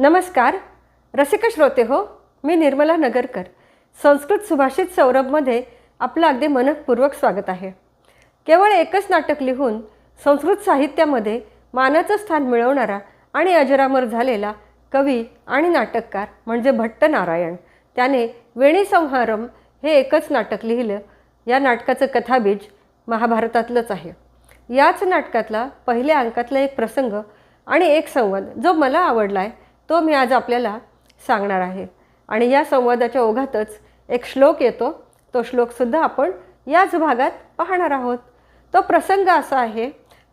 नमस्कार. रसिक श्रोते हो मी निर्मला नगरकर. संस्कृत सुभाषित सौरभमध्ये आपलं अगदी मनपूर्वक स्वागत आहे. केवळ एकच नाटक लिहून संस्कृत साहित्यामध्ये मानाचं स्थान मिळवणारा आणि अजरामर झालेला कवी आणि नाटककार म्हणजे भट्ट नारायण त्याने वेणीसंहारम हे एकच नाटक लिहिलं. या नाटकाचं कथाबीज महाभारतातलंच आहे. याच नाटकातला पहिल्या अंकातला एक प्रसंग आणि एक संवाद जो मला आवडला आहे तो मी आज आपल्याला सांगणार आहे. आणि या संवादाच्या ओघातच एक श्लोक येतो. तो श्लोकसुद्धा आपण याच भागात पाहणार आहोत. तो प्रसंग असा आहे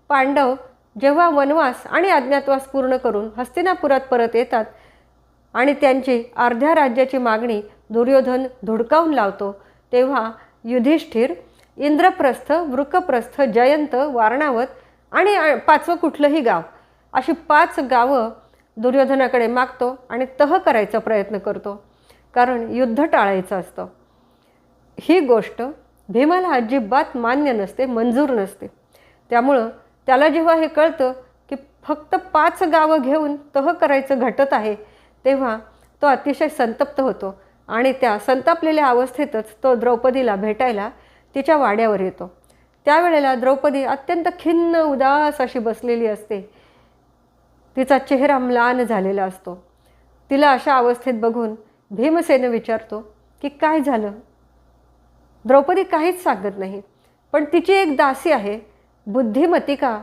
पांडव जेव्हा वनवास आणि अज्ञातवास पूर्ण करून हस्तिनापुरात परत येतात आणि त्यांची अर्ध्या राज्याची मागणी दुर्योधन धुडकावून लावतो तेव्हा युधिष्ठिर इंद्रप्रस्थ वृकप्रस्थ जयंत वारणावत आणि पाचवं कुठलंही गाव अशी पाच गावं दुर्योधनाकडे मागतो आणि तह करायचा प्रयत्न करतो. कारण युद्ध टाळायचं असतं. ही गोष्ट भीमाला अजिबात मान्य नसते मंजूर नसते. त्यामुळं त्याला जेव्हा हे कळतं की फक्त पाच गावं घेऊन तह करायचं घटत आहे तेव्हा तो अतिशय संतप्त होतो आणि त्या संतापलेल्या अवस्थेतच तो द्रौपदीला भेटायला तिच्या वाड्यावर येतो. त्यावेळेला द्रौपदी अत्यंत खिन्न उदास अशी बसलेली असते. तिचा चेहरा म्लान झालेला असतो. तिला अशा अवस्थेत बघून भीमसेन विचारतो की काय झालं? द्रौपदी काहीच सांगत नाही पण तिची एक दासी आहे बुद्धिमतिका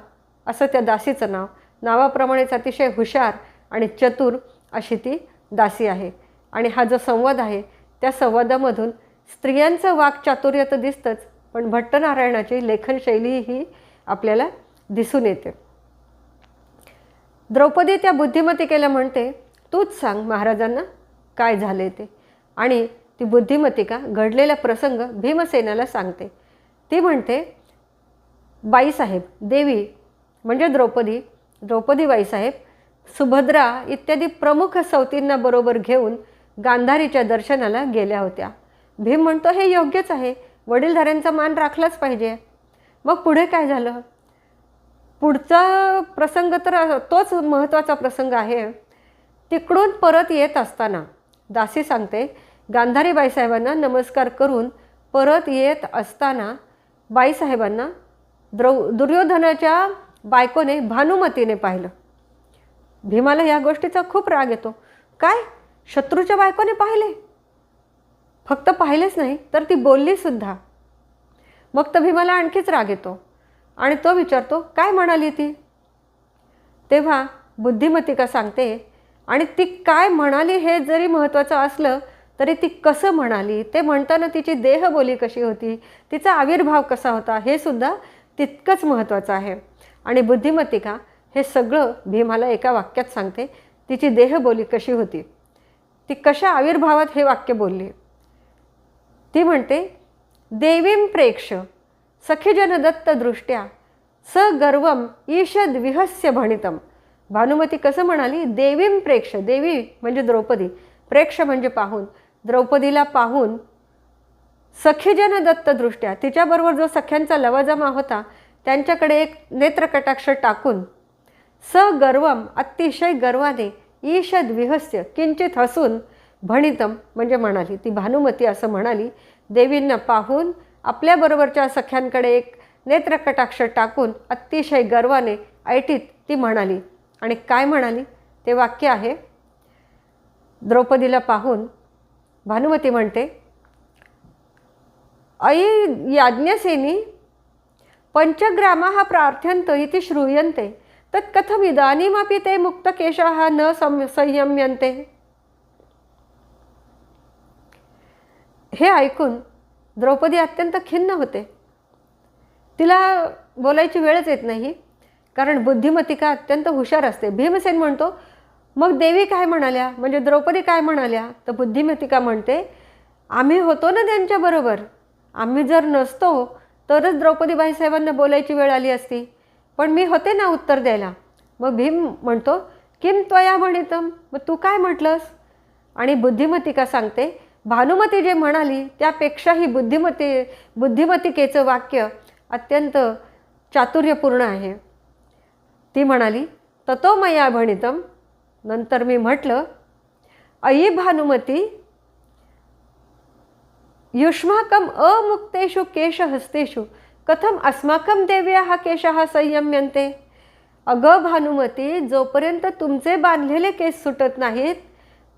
असं त्या दासीचं नाव. नावाप्रमाणेच अतिशय हुशार आणि चतुर अशी ती दासी आहे. आणि हा जो संवाद आहे त्या संवादामधून स्त्रियांचं वाक्चातुर्य तर दिसतंच पण भट्टनारायणाची लेखनशैली ही आपल्याला दिसून येते. द्रौपदी त्या बुद्धिमतिकेला म्हणते तूच सांग महाराजांना काय झाले ते. आणि ती बुद्धिमतिका घडलेला प्रसंग भीमसेनाला सांगते. ती म्हणते बाईसाहेब देवी म्हणजे द्रौपदी द्रौपदी बाईसाहेब सुभद्रा इत्यादी प्रमुख सवतींना बरोबर घेऊन गांधारीच्या दर्शनाला गेल्या होत्या. भीम म्हणतो हे योग्यच आहे. वडीलधाऱ्यांचा मान राखलाच पाहिजे. मग पुढे काय झालं? पुढचा प्रसंग तर तोच महत्त्वाचा प्रसंग आहे. तिकडून परत येत असताना दासी सांगते गांधारी बाईसाहेबांना नमस्कार करून परत येत असताना बाईसाहेबांना द्रौ दुर्योधनाच्या बायकोने भानुमतीने पाहिलं. भीमाला या गोष्टीचा खूप राग येतो. काय? शत्रूच्या बायकोने पाहिले? फक्त पाहिलेच नाही तर ती बोलली सुद्धा. मग तर भीमाला आणखीच राग येतो. आणि तो विचारतो काय म्हणाली ती? तेव्हा बुद्धिमतिका सांगते आणि ती काय म्हणाली हे जरी महत्त्वाचं असलं तरी ती कसं म्हणाली? ते म्हणताना तिची देहबोली कशी होती? तिचा आविर्भाव कसा होता? हे सुद्धा तितकंच महत्त्वाचं आहे. आणि बुद्धिमतिका हे सगळं भीमाला एका वाक्यात सांगते तिची देहबोली कशी होती? ती कशा आविर्भावात हे वाक्य बोलली? ती म्हणते देवीम प्रेक्ष सखीजनदत्तदृष्ट्या स गर्वम ईषद विहस्य भणितम. भानुमती कसं म्हणाली? देवीं प्रेक्ष देवी म्हणजे द्रौपदी. प्रेक्ष म्हणजे पाहून. द्रौपदीला पाहून सखीजन दत्तदृष्ट्या तिच्याबरोबर जो सख्यांचा लवाजमा होता त्यांच्याकडे एक नेत्रकटाक्ष टाकून स गर्वम अतिशय गर्वाने ईषद विहस्य किंचित हसून भणितम. म्हणजे म्हणाली. ती भानुमती असं म्हणाली. देवींना पाहून आपल्याबरोबरच्या सख्यांकडे एक नेत्रकटाक्ष टाकून अतिशय गर्वाने ऐटीत ती म्हणाली. आणि काय म्हणाली? ते वाक्य आहे. द्रौपदीला पाहून भानुमती म्हणते अयि याज्ञसेनी पंचग्रामाः प्रार्थ्यन्त इति श्रूयन्ते तत् कथम् इदानीमपि ते मुक्तकेशाः न सं संयम्यन्ते हे ऐकून द्रौपदी अत्यंत खिन्न होते. तिला बोलायची वेळच येत नाही कारण बुद्धिमतिका अत्यंत हुशार असते. भीमसेन म्हणतो मग देवी काय म्हणाल्या? म्हणजे द्रौपदी काय म्हणाल्या? तर बुद्धिमतिका म्हणते आम्ही होतो ना त्यांच्याबरोबर आम्ही जर नसतो तरच द्रौपदी बाईसाहेबांना बोलायची वेळ आली असती. पण मी होते ना उत्तर द्यायला. मग भीम म्हणतो किम त्वया म्हणितम? मग तू काय म्हटलंस? आणि बुद्धिमतिका सांगते? भानुमती जे म्हणाली त्यापेक्षाही बुद्धिमती बुद्धिमतिकेचं वाक्य अत्यंत चातुर्यपूर्ण आहे. ती म्हणाली ततो मया भणितम. नंतर मी म्हटलं अयी भानुमती युष्माकम अमुक्तेषु केशहस्तेषु कथम अस्माकम देव्या हा केशः संयम्यन्ते? अगं भानुमती जोपर्यंत तुमचे बांधलेले केस सुटत नाहीत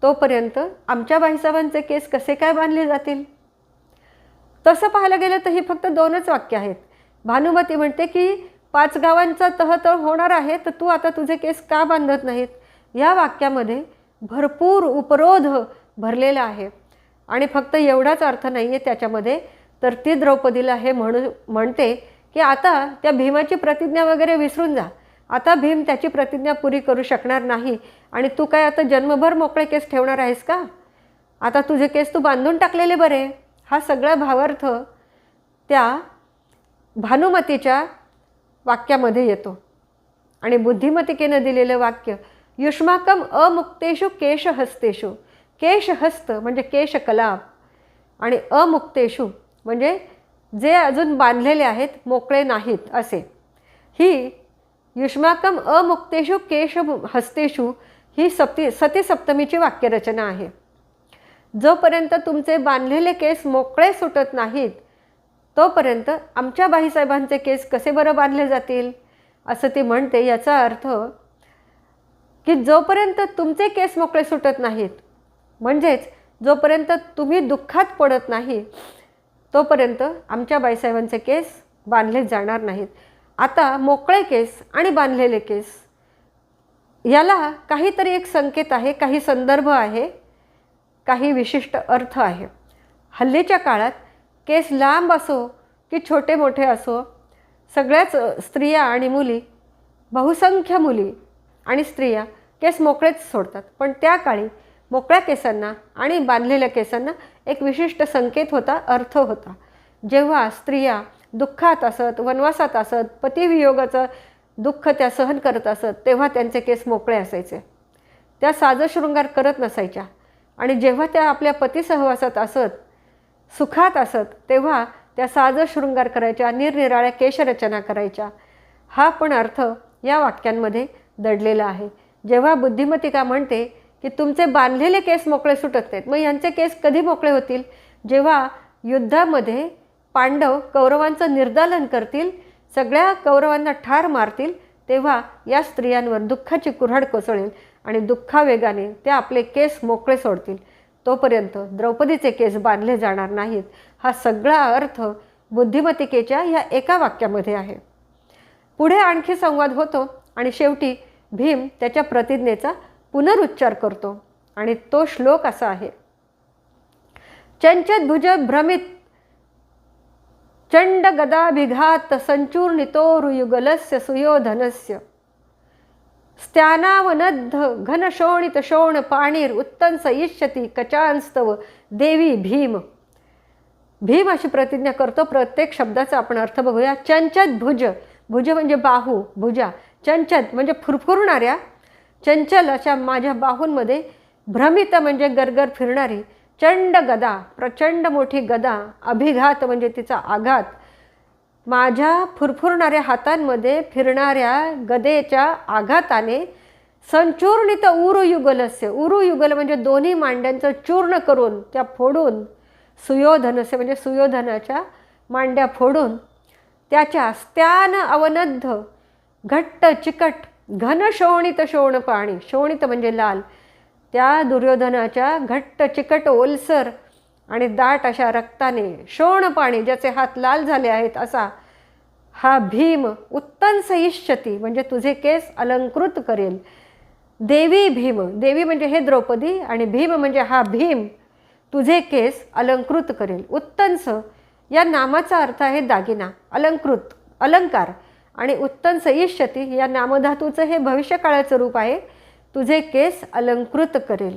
तोपर्यंत आमच्या बाईसाहेबांचे केस कसे काय बांधले जातील? तसं पाहायला गेलं तर ही फक्त दोनच वाक्य आहेत. भानुमती म्हणते की पाच गावांचा तहतळ होणार आहे तर तू आता तुझे केस का बांधत नाहीत? या वाक्यामध्ये भरपूर उपरोध भरलेला आहे. आणि फक्त एवढाच अर्थ नाही आहे त्याच्यामध्ये. तर ती द्रौपदीला हे म्हणू म्हणते की आता त्या भीमाची प्रतिज्ञा वगैरे विसरून जा. आता भीम त्याची प्रतिज्ञा पुरी करू शकणार नाही. आणि तू काय आता जन्मभर मोकळे केस ठेवणार आहेस का? आता तुझे केस तू बांधून टाकलेले बरे. हा सगळा भावार्थ त्या भानुमतीच्या वाक्यामध्ये येतो. आणि बुद्धिमतिकेनं दिलेलं वाक्य युष्माकम अमुक्तेषु केशहस्तेषु. केशहस्त म्हणजे केशकलाप. आणि अमुक्तेषु म्हणजे जे अजून बांधलेले आहेत मोकळे नाहीत असे. ही युष्माकम अमुक्तेषु केश हस्तेषु ही सप्ती सतीसप्तमीची वाक्यरचना आहे. जोपर्यंत तुमचे बांधलेले केस मोकळे सुटत नाहीत तोपर्यंत आमच्या बाईसाहेबांचे केस कसे बरं बांधले जातील? असं ती म्हणते याचा अर्थ की जोपर्यंत तुमचे केस मोकळे सुटत नाहीत म्हणजेच जोपर्यंत तुम्ही दुःखात पडत नाही तोपर्यंत आमच्या बाईसाहेबांचे केस बांधले जाणार नाहीत. आता मोकळे केस आणि बांधलेले केस याला काहीतरी एक संकेत आहे काही संदर्भ आहे काही विशिष्ट अर्थ आहे. हल्लीच्या काळात केस लांब असो की छोटे मोठे असो सगळ्याच स्त्रिया आणि मुली बहुसंख्य मुली आणि स्त्रिया केस मोकळेच सोडतात. पण त्या काळी मोकळ्या केसांना आणि बांधलेल्या केसांना एक विशिष्ट संकेत होता अर्थ होता. जेव्हा स्त्रिया दुःखात असत वनवासात असत पतिवियोगाचं दुःख त्या सहन करत असत तेव्हा त्यांचे केस मोकळे असायचे. त्या साजशृंगार करत नसायच्या. आणि जेव्हा त्या आपल्या पतीसहवासात असत सुखात असत तेव्हा त्या साजशृंगार करायच्या निरनिराळ्या केशरचना करायच्या. हा पण अर्थ या वाक्यांमध्ये दडलेला आहे. जेव्हा बुद्धिमतिका म्हणते की तुमचे बांधलेले केस मोकळे सुटत नाहीत मग यांचे केस कधी मोकळे होतील? जेव्हा युद्धामध्ये पांडव कौरवांचं निर्दालन करतील सगळ्या कौरवांना ठार मारतील तेव्हा या स्त्रियांवर दुःखाची कुऱ्हाड कोसळेल आणि दुःखावेगाने ते आपले केस मोकळे सोडतील. तोपर्यंत द्रौपदीचे केस बांधले जाणार नाहीत. हा सगळा अर्थ बुद्धिमतिकेच्या या एका वाक्यामध्ये आहे. पुढे आणखी संवाद होतो आणि शेवटी भीम त्याच्या प्रतिज्ञेचा पुनरुच्चार करतो आणि तो श्लोक असा आहे. चंचत भुज भ्रमित चंड गदाभिघात संचूर्णितोरुयुगलस्य सुयोधनस्य। स्त्यानावनद्ध घनशोणित शोण पाणीर उत्तंस इष्यती कचांस्तव देवी भीम। भीम अशी प्रतिज्ञा करतो प्रत्येक शब्दाचा आपण अर्थ बघूया. चंचत भुज भुज म्हणजे बाहू भुजा. चंचत म्हणजे फुरफुरणाऱ्या. चंचल अशा माझ्या बाहूंमध्ये भ्रमित म्हणजे गरगर फिरणारी. चंड गदा प्रचंड मोठी गदा अभिघात म्हणजे तिचा आघात. माझ्या फुरफुरणाऱ्या हातांमध्ये फिरणाऱ्या गदेच्या आघाताने संचूर्णित उरुयुगलस्य उरुयुगल म्हणजे दोन्ही मांड्यांचं चूर्ण करून त्या फोडून सुयोधनस्य म्हणजे सुयोधनाच्या मांड्या फोडून त्याच्या स्त्यान अवनद्ध घट्ट चिकट घन शोणित शोण पाणी शोणित म्हणजे लाल. त्या दुर्योधनाच्या घट्ट चिकट ओलसर आणि दाट अशा रक्ताने शोण पाणी ज्याचे हात लाल झाले आहेत असा हा भीम उत्तन सहिष्यती म्हणजे तुझे केस अलंकृत करेल. देवी भीम देवी म्हणजे हे द्रौपदी आणि भीम म्हणजे हा भीम तुझे केस अलंकृत करेल. उत्तंस या नामाचा अर्थ आहे दागिना अलंकृत अलंकार आणि उत्तन इष्यती या नामधातूचं हे भविष्यकाळाचं रूप आहे. तुझे केस अलंकृत करेल.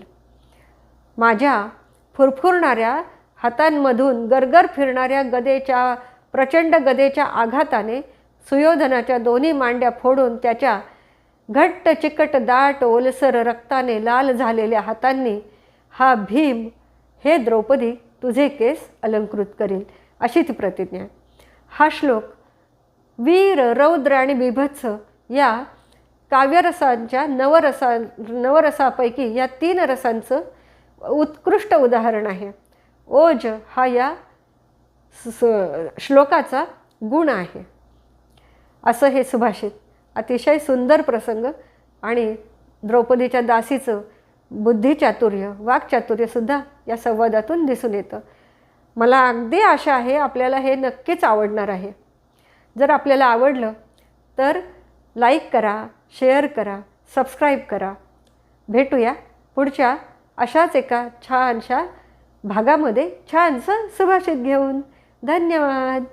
माझ्या फुरफुरणाऱ्या हातांमधून गरगर फिरणाऱ्या गदेच्या प्रचंड गदेच्या आघाताने सुयोधनाच्या दोन्ही मांड्या फोडून त्याच्या घट्ट चिकट दाट ओलसर रक्ताने लाल झालेल्या हातांनी हा भीम हे द्रौपदी तुझे केस अलंकृत करेल. अशी ती प्रतिज्ञा. हा श्लोक वीर रौद्र आणि बिभत्स या काव्यरसांच्या नवरसा नवरसापैकी या तीन रसांचं उत्कृष्ट उदाहरण आहे. ओज हा या स- श्लोकाचा गुण आहे. असं हे सुभाषित. अतिशय सुंदर प्रसंग आणि द्रौपदीच्या दासीचं बुद्धिचातुर्य वाक्चातुर्यसुद्धा या संवादातून दिसून येतं. मला अगदी आशा आहे आपल्याला हे नक्कीच आवडणार आहे. जर आपल्याला आवडलं तर लाईक करा शेअर करा सबस्क्राईब करा. भेटूया पुढच्या अशाच एका छानशा भागामध्ये छानसं सुभाषित घेऊन. धन्यवाद.